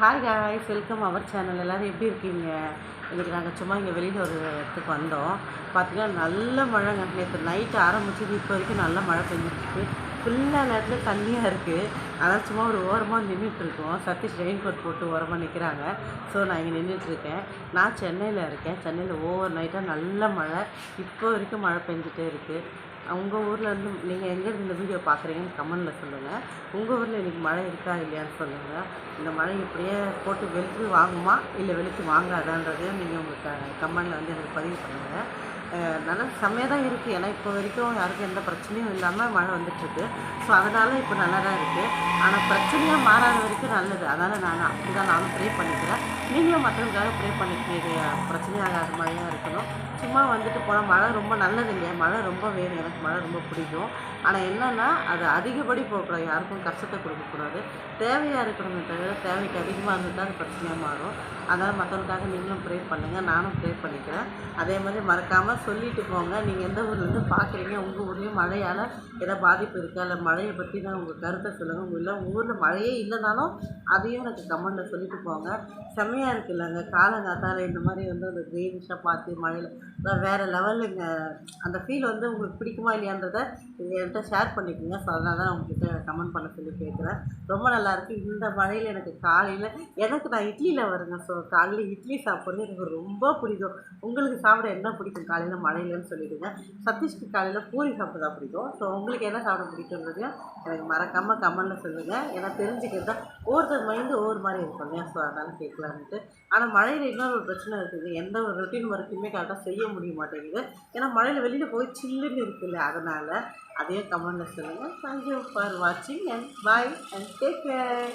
Hi guys welcome our channel எல்லோரும் எப்படி இருக்கீங்க? இன்றைக்கி நாங்கள் சும்மா இங்கே வெளியில் ஒரு இடத்துக்கு வந்தோம். பார்த்திங்கன்னா நல்ல மழைங்க. நேற்று நைட்டு ஆரம்பிச்சது இப்போ வரைக்கும் நல்ல மழை பெஞ்சிருக்கு ஃபுல்லாக நேரத்தில் தண்ணியாக இருக்குது அதான் சும்மா ஒரு ஓரமாக நின்றுட்டுருக்கோம் சதீஷ் ரெயின் கோட் போட்டு ஓரமாக நிற்கிறாங்க ஸோ நான் இங்கே நின்றுட்டுருக்கேன் நான் சென்னையில் இருக்கேன். சென்னையில் ஓவர் நைட்டாக நல்ல மழை. இப்போ வரைக்கும் மழை பெஞ்சிட்டே இருக்குது உங்கள் ஊரில் இருந்து நீங்கள் எங்கேருந்து இந்த வீடியோ பார்க்குறீங்கன்னு கமெண்டில் சொல்லுங்கள் உங்கள் ஊரில் இன்றைக்கி மழை இருக்கா இல்லையான்னு சொல்லுங்கள் இந்த மழை இப்படியே போட்டு வெளுத்து வாங்குமா? இல்லை வெளுத்து வாங்காதான்றதையும் நீங்கள் உங்கள் க கமெண்டில் வந்து எனக்கு பதிவு பண்ணுங்கள் நல்லா செம்மையாக தான் இருக்குது ஏன்னா இப்போ வரைக்கும் யாருக்கும் எந்த பிரச்சனையும் இல்லாமல் மழை வந்துட்டுருக்கு ஸோ அதனால் இப்போ நல்லா தான் இருக்குது ஆனால் பிரச்சனையாக மாறாத வரைக்கும் நல்லது. அதனால் நான் அப்படி தான் நானும் ப்ரே பண்ணிக்கிறேன். நீங்களும் மற்றவங்களுக்காக ப்ரே பண்ணிக்கிறீங்க பிரச்சனையாகாத மழையாக இருக்கணும். சும்மா வந்துட்டு போனால் மழை ரொம்ப நல்லது இல்லையா? மழை ரொம்ப வேணும். எனக்கு மழை ரொம்ப பிடிக்கும். ஆனால் என்னென்னா அது அதிகப்படி போகக்கூடாது. யாருக்கும் கஷ்டத்தை கொடுக்கக்கூடாது. தேவையாக இருக்கணுமே தவிர தேவைக்கு அதிகமாக இருந்துட்டால் அது பிரச்சனையாக மாறும். அதனால் மற்றவங்களுக்காக நீங்களும் ப்ரே பண்ணுங்கள் நானும் ப்ரே பண்ணிக்கிறேன். அதே மாதிரி மறக்காமல் சொல்லிட்டு போங்க. நீங்கள் எந்த ஊர்லேருந்து பார்க்குறீங்க உங்கள் ஊர்லேயும் மழையால் ஏதாவது பாதிப்பு இருக்கா? இல்லை மழையை பற்றி தான் உங்கள் கருத்தை சொல்லுங்கள் உங்கள் இல்லை உங்கள் ஊரில் மழையே இல்லைனாலும் அதையும் எனக்கு கமெண்டில் சொல்லிட்டு போங்க. செம்மையாக இருக்குல்லங்க காலங்காத்தால் இந்த மாதிரி வந்து அந்த க்ரீனிஷாக பார்த்து மழையில் வேறு லெவலுங்க அந்த ஃபீல் வந்து உங்களுக்கு பிடிக்குமா இல்லையான்றதை நீங்கள் என்கிட்ட ஷேர் பண்ணிக்கோங்க. ஸோ அதனால தான் உங்ககிட்ட கமெண்ட் பண்ண சொல்லி கேட்குறேன் ரொம்ப நல்லாயிருக்கு இந்த மழையில் எனக்கு காலையில் எனக்கு நான் இட்லியில் வருங்க. ஸோ காலையில் இட்லி சாப்பிட்றது எனக்கு ரொம்ப பிடிக்கும். உங்களுக்கு சாப்பிட என்ன பிடிக்கும் காலையில்? மழையிலன்னு சொல்லிவிடுங்க சதீஷ்க்கு காலையில் பூரி சாப்பிட்டு தான் பிடிக்கும். ஸோ உங்களுக்கு என்ன சாப்பிட பிடிக்குன்றது எனக்கு மறக்காமல் கமெண்டில் சொல்லுங்கள் ஏன்னா தெரிஞ்சுக்கிறது தான் ஒவ்வொருத்தர் மைண்டு ஒவ்வொரு மாதிரி இருக்கும் ஸோ அதனால் கேட்கலான்ட்டு ஆனால் மழையில் இன்னொரு ஒரு பிரச்சனை இருக்குது. எந்த ஒரு ரொட்டீன் ஒர்க்குமே கரெக்டாக செய்ய முடிய மாட்டேங்குது. ஏன்னா மழையில் வெளியில் போய் சில்லுன்னு இருக்குல்ல. அதனால் அதையும் கமெண்டில் சொல்லுங்கள் தேங்க்யூ ஃபார் வாட்சிங் and bye and take care